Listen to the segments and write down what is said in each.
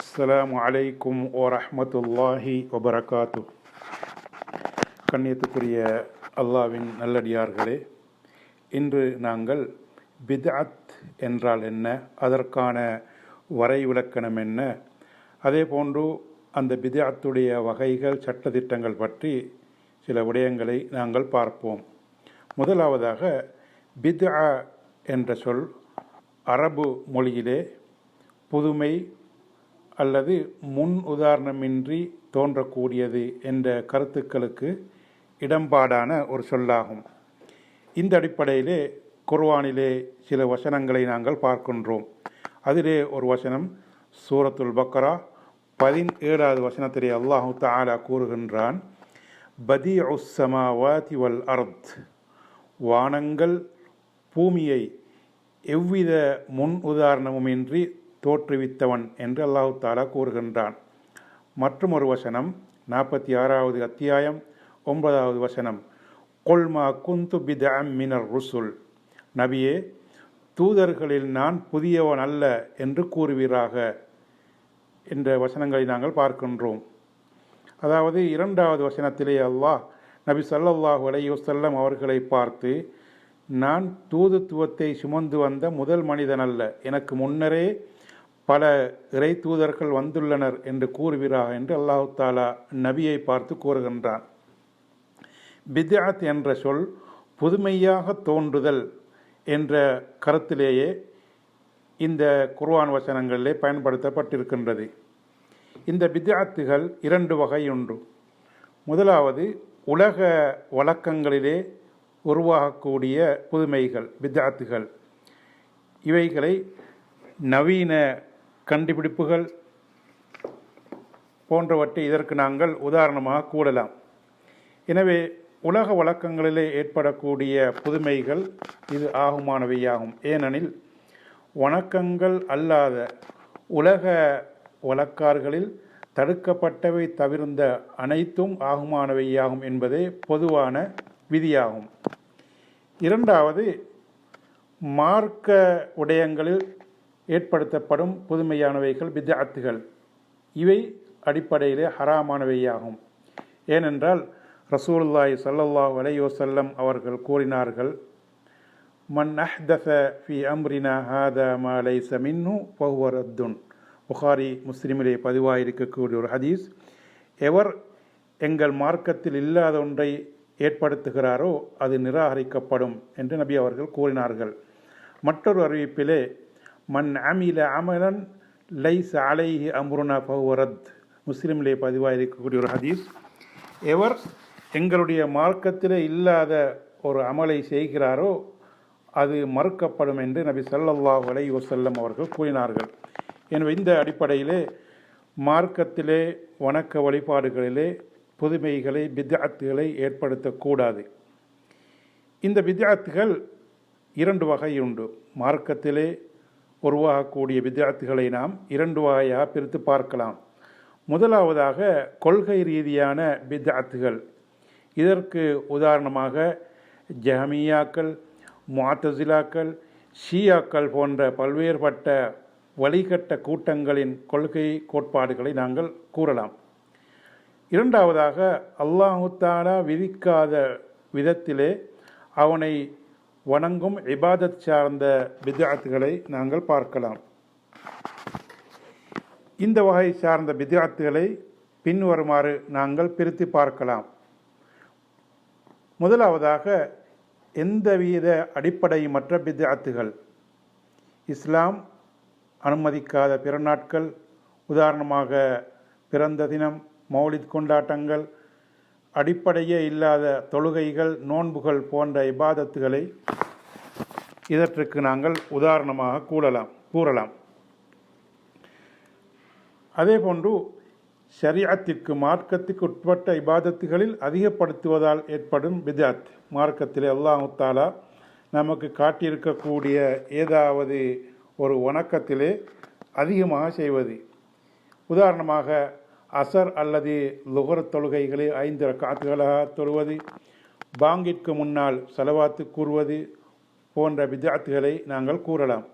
அஸ்லாம் அலைக்கும் வரஹ்மத்துல்லாஹி வபரகாத்து. கண்ணியத்துக்குரிய அல்லாவின் நல்லடியார்களே இன்று நாங்கள் பிதாத் என்றால் என்ன அதற்கான வரைவிலக்கணம் என்ன அதே போன்று அந்த பிதாத்துடைய வகைகள் சட்டத்திட்டங்கள் பற்றி சில விடயங்களை நாங்கள் பார்ப்போம். முதலாவதாக பித்ஆ என்ற சொல் அரபு மொழியிலே புதுமை அல்லது முன் உதாரணமின்றி தோன்றக்கூடியது என்ற கருத்துக்களுக்கு இடம்பாடான ஒரு சொல்லாகும். இந்த அடிப்படையிலே குர்வானிலே சில வசனங்களை நாங்கள் பார்க்கின்றோம். அதிலே ஒரு வசனம் சூரத்துல் பக்ரா பதினேழாவது வசனத்திலே அல்லாஹு தாலா கூறுகின்றான் பதி உஸ்ஸமாவாதி வல் அர்த். வானங்கள் பூமியை எவ்வித முன் உதாரணமுமின்றி தோற்றுவித்தவன் என்று அல்லாஹு தாலா கூறுகின்றான். மற்றும் ஒரு வசனம் நாற்பத்தி ஆறாவது அத்தியாயம் ஒன்பதாவது வசனம். கொல்மா குந்து பிதம் மினர் ருசுல். நபியே தூதர்களில் நான் புதியவன் அல்ல என்று கூறுவீராக என்ற வசனங்களை நாங்கள் பார்க்கின்றோம். அதாவது இரண்டாவது வசனத்திலே அல்லாஹ் நபி ஸல்லல்லாஹு அலையுசல்லம் அவர்களை பார்த்து நான் தூதுத்துவத்தை சுமந்து வந்த முதல் மனிதன் அல்ல. எனக்கு முன்னரே பல இறை தூதர்கள் வந்துள்ளனர் என்று கூறுகிறா என்று அல்லாஹு தாலா நபியை பார்த்து கூறுகின்றான். பித்யாத் என்ற சொல் புதுமையாக தோன்றுதல் என்ற கருத்திலேயே இந்த குர்வான் வசனங்களிலே பயன்படுத்தப்பட்டிருக்கின்றது. இந்த பித்யாத்துகள் இரண்டு வகை உண்டு. முதலாவது உலக வழக்கங்களிலே உருவாகக்கூடிய புதுமைகள் பித்அத்துகள். இவைகளை நவீன கண்டுபிடிப்புகள் போன்றவற்றை இதற்கு நாங்கள் உதாரணமாக கூடலாம் எனவே உலக வழக்கங்களிலே ஏற்படக்கூடிய புதுமைகள் இது ஆகுமானவையாகும். ஏனெனில் வணக்கங்கள் அல்லாத உலக வழக்கார்களில் தடுக்கப்பட்டவை தவிர்ந்த அனைத்தும் ஆகுமானவையாகும் என்பதே பொதுவான விதியாகும். இரண்டாவது மார்க்க உடையங்களில் ஏற்படுத்தப்படும் புதுமையானவைகள் பித்அத்துகள் இவை அடிப்படையிலே ஹராமானவையாகும். ஏனென்றால் ரசூலுல்லாய் சல்லல்லாஹ் அலையோசல்லம் அவர்கள் கூறினார்கள் மன் அஹ்தஸ ஃபி அம்ரினா ஹாதா மாலை சமின்னு மின்ஹு ஃபஹுவ ரத்துன். புகாரி முஸ்லிமிலே பதிவாயிருக்கக்கூடிய ஒரு ஹதீஸ் எவர் எங்கள் மார்க்கத்தில் இல்லாத ஒன்றை ஏற்படுத்துகிறாரோ அது நிராகரிக்கப்படும் என்று நபி அவர்கள் கூறினார்கள். மற்றொரு அறிவிப்பிலே மன் அமில அமலன் லைஸ் அலைஹி அம்ருனா பஹுவரத் பதிவாக இருக்கக்கூடிய ஒரு ஹதீஸ். எவர் எங்களுடைய மார்க்கத்திலே இல்லாத ஒரு அமலை செய்கிறாரோ அது மறுக்கப்படும் என்று நபி சல்லல்லா அலைஹி வசல்லம் அவர்கள் கூறினார்கள். எனவே இந்த அடிப்படையிலே மார்க்கத்திலே வணக்க வழிபாடுகளிலே புதுமைகளை பித்அத்துகளை ஏற்படுத்தக்கூடாது. இந்த பித்அத்துகள் இரண்டு வகை உண்டு மார்க்கத்திலே உருவாகக்கூடிய வித்தியார்த்திகளை நாம் இரண்டு வகையாக பிரித்து பார்க்கலாம். முதலாவதாக கொள்கை ரீதியான பித்அத்துகள் இதற்கு உதாரணமாக ஜஹமியாக்கள் முஅத்தசிலாக்கள் ஷியாக்கள் போன்ற பல்வேறுபட்ட வழிகட்ட கூட்டங்களின் கொள்கை கோட்பாடுகளை நாங்கள் கூறலாம். இரண்டாவதாக அல்லாஹுத்தாலா விதிக்காத விதத்திலே அவனை வணங்கும் இபாதத் சார்ந்த பித்அத்துகளை நாங்கள் பார்க்கலாம். இந்த வகை சார்ந்த பித்அத்துகளை பின்வருமாறு நாங்கள் பிரித்து பார்க்கலாம். முதலாவதாக எந்தவித அடிப்படையுமற்ற பித்அத்துகள் இஸ்லாம் அனுமதிக்காத பிற நாட்கள் உதாரணமாக பிறந்த தினம் மௌலித் கொண்டாட்டங்கள் அடிப்படையே இல்லாத தொழுகைகள் நோன்புகள் போன்ற இபாதத்துகளை இதற்கு நாங்கள் உதாரணமாக கூறலாம் கூறலாம். அதேபோன்று சரியாத்திற்கு மார்க்கத்துக்கு உட்பட்ட இபாதத்துகளில் அதிகப்படுத்துவதால் ஏற்படும் பிதாத் மார்க்கத்தில் அல்லாஹாலா நமக்கு காட்டியிருக்கக்கூடிய ஏதாவது ஒரு வணக்கத்திலே அதிகமாக செய்வது. உதாரணமாக அசர் அல்லது லுகர் தொழுகைகளை ஐந்து காத்துகளாக தொழுவது பாங்கிற்கு முன்னால் செலவாத்து கூறுவது போன்ற பிதாத்துகளை நாங்கள் கூறலாம்.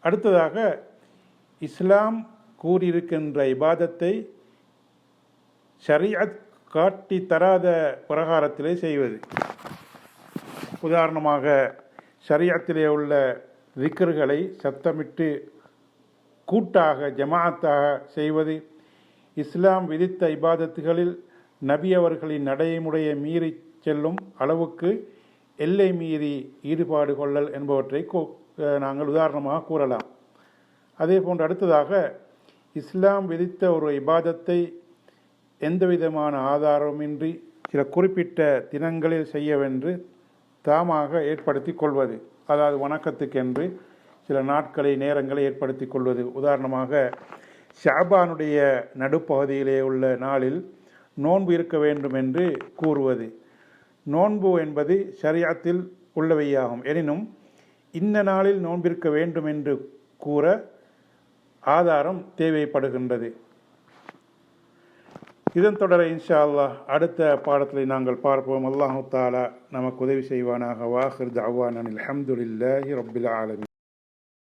அடுத்ததாக இஸ்லாம் கூறியிருக்கின்ற இபாதத்தை ஷரியத் காட்டி தராத பிரகாரத்திலே செய்வது. உதாரணமாக ஷரியத்திலே உள்ள விக்கர்களை சத்தமிட்டு கூட்டாக ஜமாஅத்தாக செய்வது இஸ்லாம் விதித்த இபாதத்துகளில் நபி அவர்களின் நடைமுறையை மீறி செல்லும் அளவுக்கு எல்லை மீறி ஈடுபாடு கொள்ளல் என்பவற்றை நாங்கள் உதாரணமாக கூறலாம். அதே போன்று அடுத்ததாக இஸ்லாம் விதித்த ஒரு இபாதத்தை எந்தவிதமான ஆதாரமின்றி சில குறிப்பிட்ட தினங்களில் செய்யவென்று தாமாக ஏற்படுத்தி கொள்வது அதாவது வணக்கத்துக்கென்று சில நாட்களை நேரங்களை ஏற்படுத்தி கொள்வது. உதாரணமாக ஷாபானுடைய நடுப்பகுதியிலே உள்ள நாளில் நோன்பு இருக்க வேண்டும் என்று கூறுவது. நோன்பு என்பது ஷரியாத்தில் உள்ளவையாகும். எனினும் இந்த நாளில் நோன்பிருக்க வேண்டும் என்று கூற ஆதாரம் தேவைப்படுகின்றது. இதன் தொடர இன்ஷா அல்லாஹ் அடுத்த பாடத்தில் நாங்கள் பார்ப்போம். அல்லாஹு தாலா நமக்கு உதவி செய்வானாக. வாஹிர் தவான் அனில் அஹமதுல்லாஹி ரபில் ஆலமி